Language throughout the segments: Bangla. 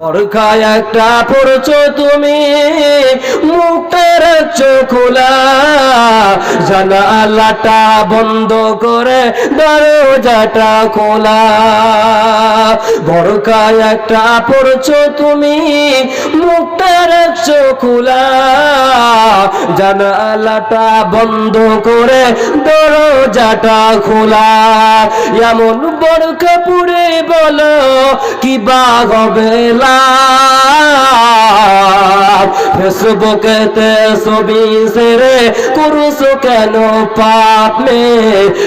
পরখায় একটা পড়ছো তুমি মুখটা রাখছো খোলা। জানালাটা বন্ধ করে দরজাটা খোলা। বরখায় একটা পড়ছো তুমি মুখটা রাখছো খোলা। জানালাটা বন্ধ করে দরজাটা খোলা। এমন বরখা পুরে বলো, কি বা হবে ফেসবুকেতে ছবি সেরে করছ কেন পাপ মে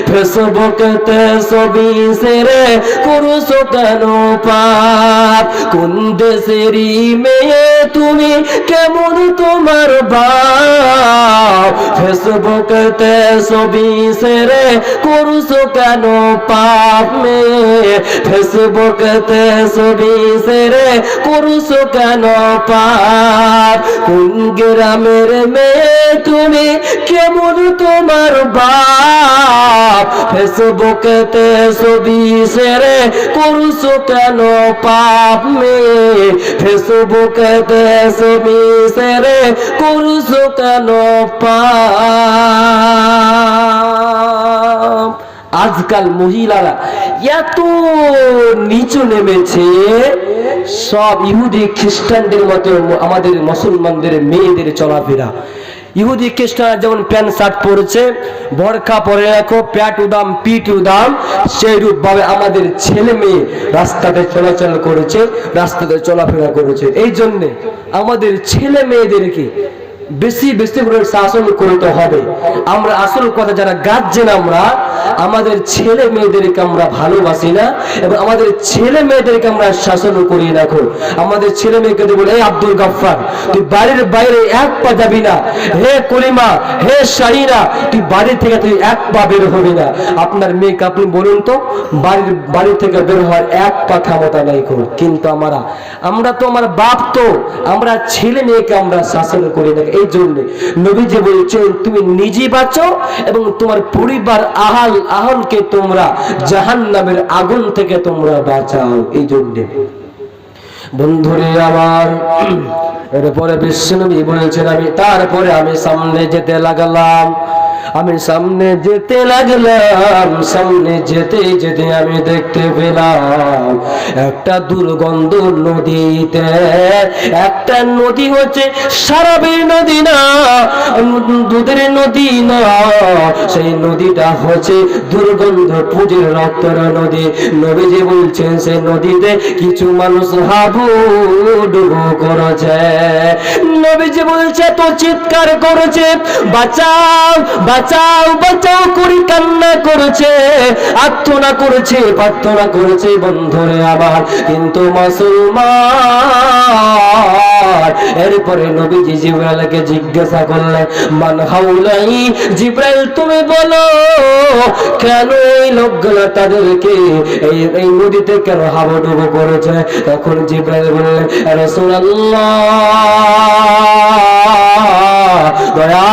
ফেসবুকেতে ছবি সেরে করছ কেন পাপ? কোন দেশেরই মেয়ে তুমি কেমন তোমার বাপ? ফেসবুকেতে ছবি সেরে করছ কেন পাপ মে ফেসবুকেতে ছবি সেরে করছ কেন পাপ? কোন গ্রামের মেয়ে তুমি কেমন তোমার বাপ? ফেসবুকেতে ছবি সেরে করছ কেন পাপ মেয়ে ফেসবুকেতে ছবি সেরে করছ কেন পাপ? আজকাল মহিলারা এত নিচু নেমেছে, সব ইহুদি খ্রিস্টানদের মতো আমাদের মুসলমানদের মেয়েদের চলাফেরা। ইহুদি খ্রিস্টান যেমন প্যান্ট শার্ট পরেছে, বরখা পরে রাখো প্যাট উদাম পিট উদাম সেই রূপ ভাবে আমাদের ছেলে মেয়ে রাস্তাতে চলাচল করেছে, রাস্তাতে চলাফেরা করেছে। এই জন্যে আমাদের ছেলে মেয়েদেরকে বেশি বেশি করে শাসন করতে হবে। আমরা আসল কথা যারা গার্জেন আমরা, আমাদের ছেলে মেয়েদেরকে আমরা ভালোবাসি না এবং আমাদের ছেলে মেয়েদেরকে আমরা শাসন করি না এখন। আমাদের ছেলে মেয়েকে বলে এই আব্দুল গাফফার, তুই বাড়ির বাইরে এক পা যাবি না। হে কলিমা, হে শাহিনা, তুই বাড়ি থেকে তুই এক পা বের হবি না। আপনার মেয়েকে আপনি বলুন তো, বাড়ির, বাড়ি থেকে বের হওয়ার এক পা ক্ষমতা নাই কোন কিন্তু আমরা আমরা তো আমার বাপ তো, আমরা ছেলে মেয়েকে আমরা শাসন করি না। এই জন্য যে বলছেন, তুমি নিজে বাঁচো এবং তোমার পরিবার আহাল আহলকে তোমরা জাহান নামের আগুন থেকে তোমরা বাঁচাও। এই জন্য বন্ধুরে আমার, এরপরে বিশ্বনবী বলেছেন, আমি তারপরে আমি সামনে যেতে লাগলাম। আমি সামনে যেতে লাগলাম, সামনে যেতে যেতে আমি দেখতে পেলাম একটা দুর্গন্ধ নদীতে। একটা নদী হচ্ছে সারাবের নদী না, দুধের নদী না। সেই নদীটা হচ্ছে দুর্গন্ধ পুজোর রক্তের নদী। নবীজি বলছেন সেই নদীতে কিছু মানুষ হাবু ডুবু করেছে। নবীজি বলছে তো চিৎকার করেছে বাঁচাও বাঁচাও বাঁচাও করি কান্না করেছে, আত্মনা করেছে, প্রার্থনা করেছে বন্ধুরে আবার কিন্তু মুসলমান, এরপরে নবীজি জিব্রাইলকে জিজ্ঞাসা করলেন, মান হাউলাই জিব্রাইল তুমি বলো, কেন এই লোকগুলো তাদেরকে এই এই নদীতে কেন হাবুডুবু করেছে? তখন জিব্রাইল বললেন রাসূলুল্লাহ দয়ার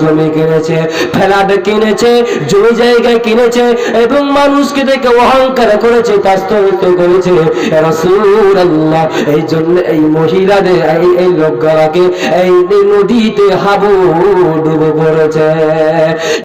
জমি কিনেছে, ফ্ল্যাট কিনেছে, জমি জায়গায় কিনেছে এবং মানুষকে দেখে অহংকার করেছে, তাস্তবিত করেছে। এই জন্য এই মহিলাদের, এই এই লোকগুলাকে এই নদীতে হাবু ডুবো পড়েছে।